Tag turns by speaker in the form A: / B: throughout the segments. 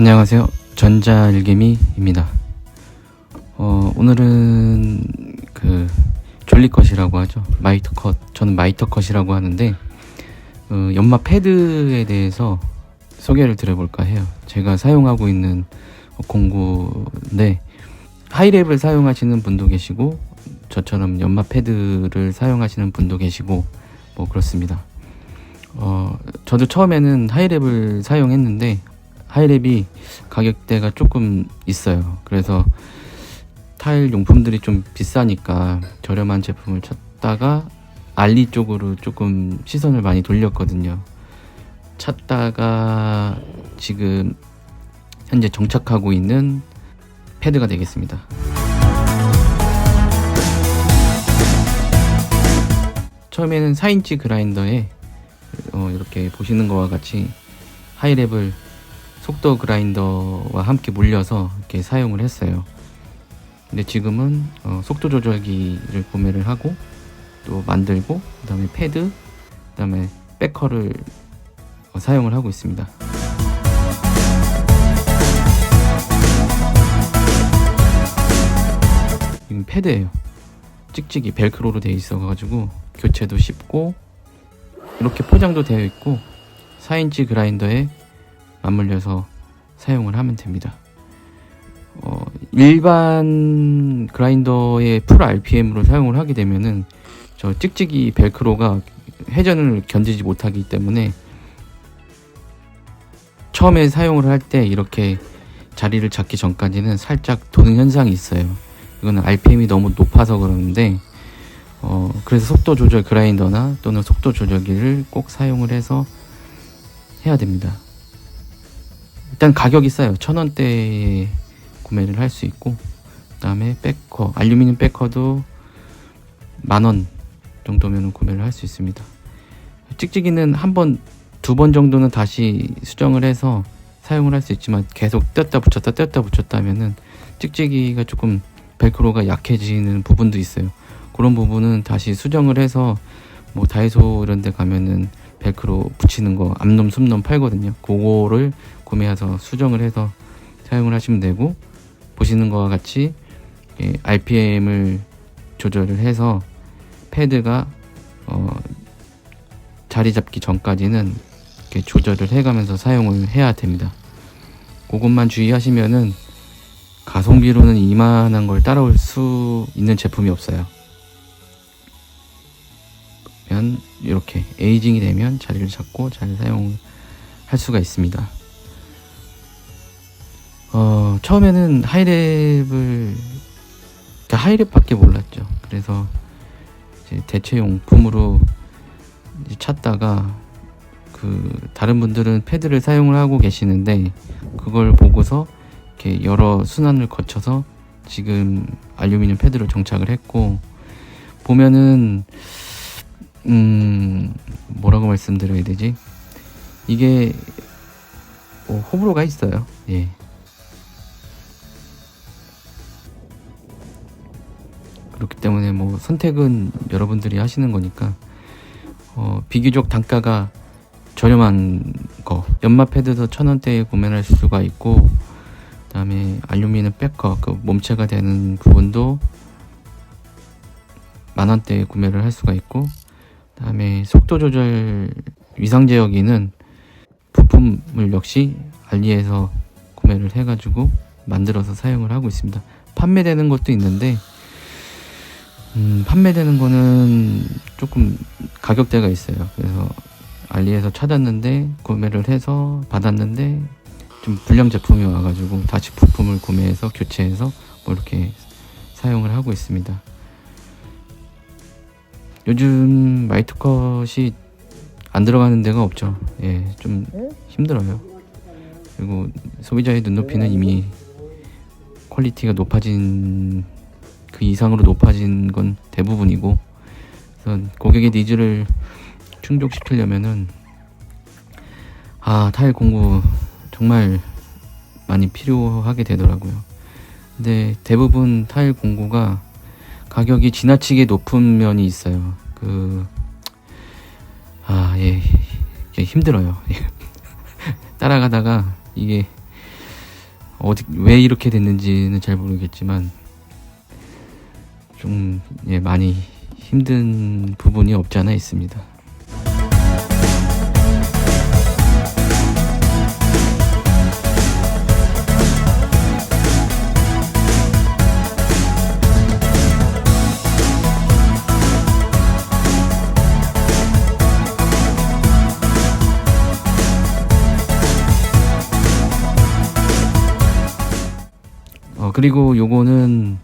A: 안녕하세요. 전자일개미입니다. 어, 오늘은 그 졸리컷이라고 하죠. 마이터컷. 저는 마이터컷이라고 하는데 어, 연마 패드에 대해서 소개를 드려볼까 해요. 제가 사용하고 있는 공구인데 하이랩을 사용하시는 분도 계시고 저처럼 연마 패드를 사용하시는 분도 계시고 뭐 그렇습니다. 어, 저도 처음에는 하이랩을 사용했는데 하이랩이 가격대가 조금 있어요. 그래서 타일 용품들이 좀 비싸니까 저렴한 제품을 찾다가 알리 쪽으로 조금 시선을 많이 돌렸거든요. 찾다가 지금 현재 정착하고 있는 패드가 되겠습니다. 처음에는 4인치 그라인더에 어, 이렇게 보시는 것과 같이 하이랩을 속도 그라인더와 함께 물려서 이렇게 사용을 했어요. 근데 지금은 어, 속도 조절기를 구매를 하고 또 만들고 그다음에 패드 그다음에 백커를 어, 사용을 하고 있습니다. 이건 패드예요. 찍찍이 벨크로로 되어 있어가지고 교체도 쉽고 이렇게 포장도 되어 있고 4인치 그라인더에 맞물려서 사용을 하면 됩니다. 어, 일반 그라인더의 풀 RPM으로 사용을 하게 되면은 저 찍찍이 벨크로가 회전을 견디지 못하기 때문에 처음에 사용을 할 때 이렇게 자리를 잡기 전까지는 살짝 도는 현상이 있어요. 이거는 RPM이 너무 높아서 그러는데 어, 그래서 속도 조절 그라인더나 또는 속도 조절기를 꼭 사용을 해서 해야 됩니다. 일단 가격이 싸요. 천 원대에 구매를 할 수 있고, 그 다음에 백커, 알루미늄 백커도 만 원 정도면 구매를 할 수 있습니다. 찍찍이는 한 번, 두 번 정도는 다시 수정을 해서 사용을 할 수 있지만 계속 뗐다 붙였다 뗐다 붙였다 하면은 찍찍이가 조금 벨크로가 약해지는 부분도 있어요. 그런 부분은 다시 수정을 해서 뭐 다이소 이런 데 가면은 벨크로 붙이는 거 암놈 숨놈 팔거든요. 그거를 구매해서 수정을 해서 사용을 하시면 되고 보시는 것과 같이 RPM을 조절을 해서 패드가 어 자리 잡기 전까지는 이렇게 조절을 해가면서 사용을 해야 됩니다. 그것만 주의하시면은 가성비로는 이만한 걸 따라올 수 있는 제품이 없어요. 이렇게 에이징이 되면 자리를 잡고 잘 사용할 수가 있습니다. 어, 처음에는 하이랩을 하이랩밖에 몰랐죠. 그래서 대체 용품으로 찾다가 그 다른 분들은 패드를 사용을 하고 계시는데 그걸 보고서 이렇게 여러 순환을 거쳐서 지금 알루미늄 패드로 정착을 했고 보면은 음 뭐라고 말씀드려야 되지? 이게 뭐 호불호가 있어요. 예. 그렇기 때문에 뭐 선택은 여러분들이 하시는 거니까 어, 비교적 단가가 저렴한 거 연마 패드도 천 원대에 구매할 수가 있고 그다음에 알루미늄 백커 그 몸체가 되는 부분도 만 원대에 구매를 할 수가 있고 그 다음에 속도 조절 위상 제어기는 부품을 역시 알리에서 구매를 해가지고 만들어서 사용을 하고 있습니다. 판매되는 것도 있는데 음, 판매되는 거는 조금 가격대가 있어요. 그래서 알리에서 찾았는데 구매를 해서 받았는데 좀 불량 제품이 와가지고 다시 부품을 구매해서 교체해서 뭐 이렇게 사용을 하고 있습니다. 요즘 마이트컷이 안 들어가는 데가 없죠. 예, 좀 힘들어요. 그리고 소비자의 눈높이는 이미 퀄리티가 높아진 그 이상으로 높아진 건 대부분이고, 그래서 고객의 니즈를 충족시키려면은 아 타일 공구 정말 많이 필요하게 되더라고요. 근데 대부분 타일 공구가 가격이 지나치게 높은 면이 있어요. 그, 아, 예, 예 힘들어요. 따라가다가 이게 어디 왜 이렇게 됐는지는 잘 모르겠지만 좀 예, 많이 힘든 부분이 없지 않아 있습니다. 그리고 요거는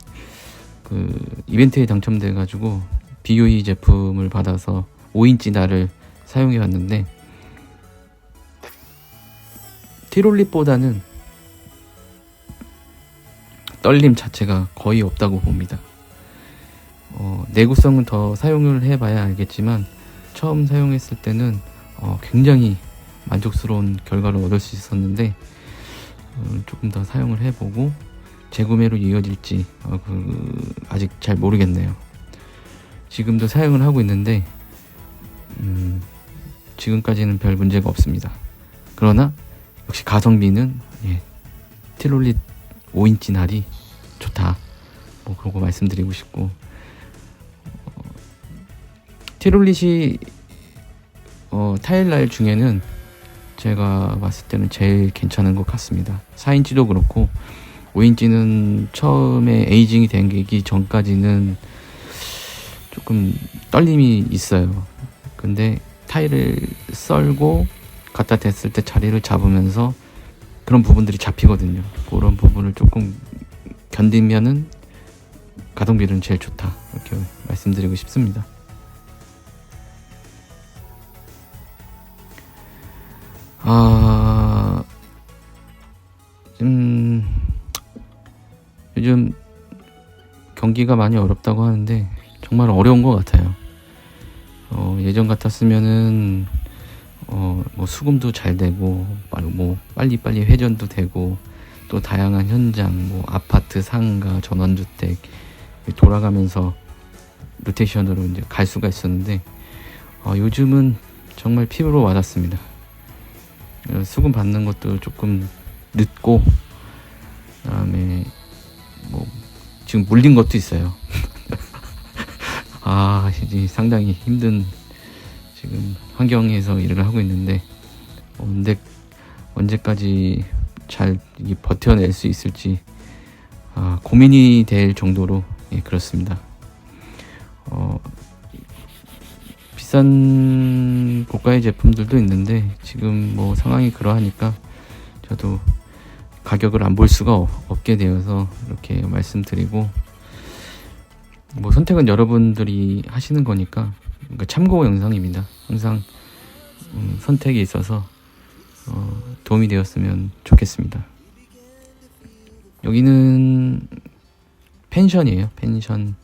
A: 그 이벤트에 당첨돼 가지고 BOE 제품을 받아서 5인치 날을 사용해 왔는데 티롤릿보다는 떨림 자체가 거의 없다고 봅니다. 어, 내구성은 더 사용을 해봐야 알겠지만 처음 사용했을 때는 어, 굉장히 만족스러운 결과를 얻을 수 있었는데 어, 조금 더 사용을 해보고 재구매로 이어질지 어, 그, 아직 잘 모르겠네요. 지금도 사용을 하고 있는데 음, 지금까지는 별 문제가 없습니다. 그러나 역시 가성비는 예, 티롤릿 5인치 날이 좋다. 뭐 그러고 말씀드리고 싶고 어, 티롤릿이 어, 타일 날 중에는 제가 봤을 때는 제일 괜찮은 것 같습니다. 4인치도 그렇고 5인치는 처음에 에이징이 되기 전까지는 조금 떨림이 있어요. 근데 타일을 썰고 갖다 댔을 때 자리를 잡으면서 그런 부분들이 잡히거든요. 그런 부분을 조금 견디면은 가동비는 제일 좋다. 이렇게 말씀드리고 싶습니다. 아, 경기가 많이 어렵다고 하는데 정말 어려운 것 같아요. 어, 예전 같았으면은 어, 뭐 수금도 잘 되고 뭐 빨리 빨리 회전도 되고 또 다양한 현장 뭐 아파트 상가 전원주택 돌아가면서 로테이션으로 이제 갈 수가 있었는데 어, 요즘은 정말 피부로 와닿습니다. 어, 수금 받는 것도 조금 늦고 지금 물린 것도 있어요. 아 이제 상당히 힘든 지금 환경에서 일을 하고 있는데 언제 언제까지 잘 버텨낼 수 있을지 아, 고민이 될 정도로 예, 그렇습니다. 어, 비싼 고가의 제품들도 있는데 지금 뭐 상황이 그러하니까 저도 가격을 안 볼 수가 없- 없게 되어서 이렇게 말씀드리고 뭐 선택은 여러분들이 하시는 거니까 그러니까 참고 영상입니다. 항상 음, 선택에 있어서 어, 도움이 되었으면 좋겠습니다. 여기는 펜션이에요. 펜션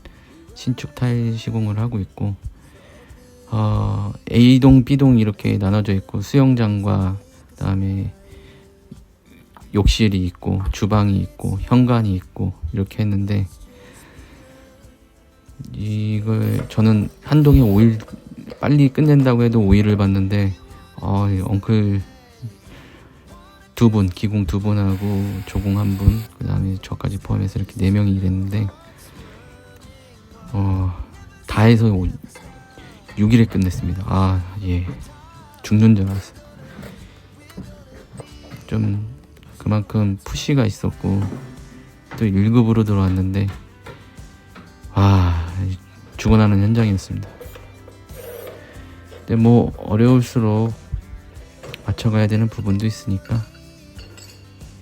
A: 신축 타일 시공을 하고 있고 어, A동, B동 이렇게 나눠져 있고 수영장과 그다음에 욕실이 있고 주방이 있고 현관이 있고 이렇게 했는데 이걸 저는 한 동에 5일 빨리 끝낸다고 해도 5일을 받는데 어, 이 엉클 두 분, 기공 두 분하고 조공 한 분, 그 다음에 저까지 포함해서 이렇게 네 명이 일했는데 어, 다 해서 6일에 끝냈습니다. 아, 예. 죽는 줄 알았어요. 좀 그만큼 푸시가 있었고 또 1급으로 들어왔는데 아 죽어나는 현장이었습니다. 근데 뭐 어려울수록 맞춰가야 되는 부분도 있으니까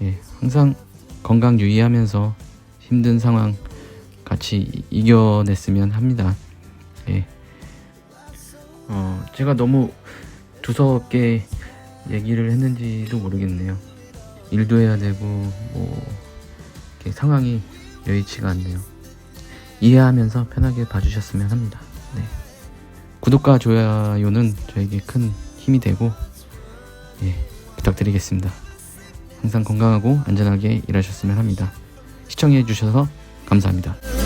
A: 예 항상 건강 유의하면서 힘든 상황 같이 이- 이겨냈으면 합니다. 예. 어 제가 너무 두서없게 얘기를 했는지도 모르겠네요. 일도 해야 되고 뭐 이렇게 상황이 여의치가 않네요. 이해하면서 편하게 봐주셨으면 합니다. 네. 구독과 좋아요는 저에게 큰 힘이 되고 예, 부탁드리겠습니다. 항상 건강하고 안전하게 일하셨으면 합니다. 시청해 주셔서 감사합니다.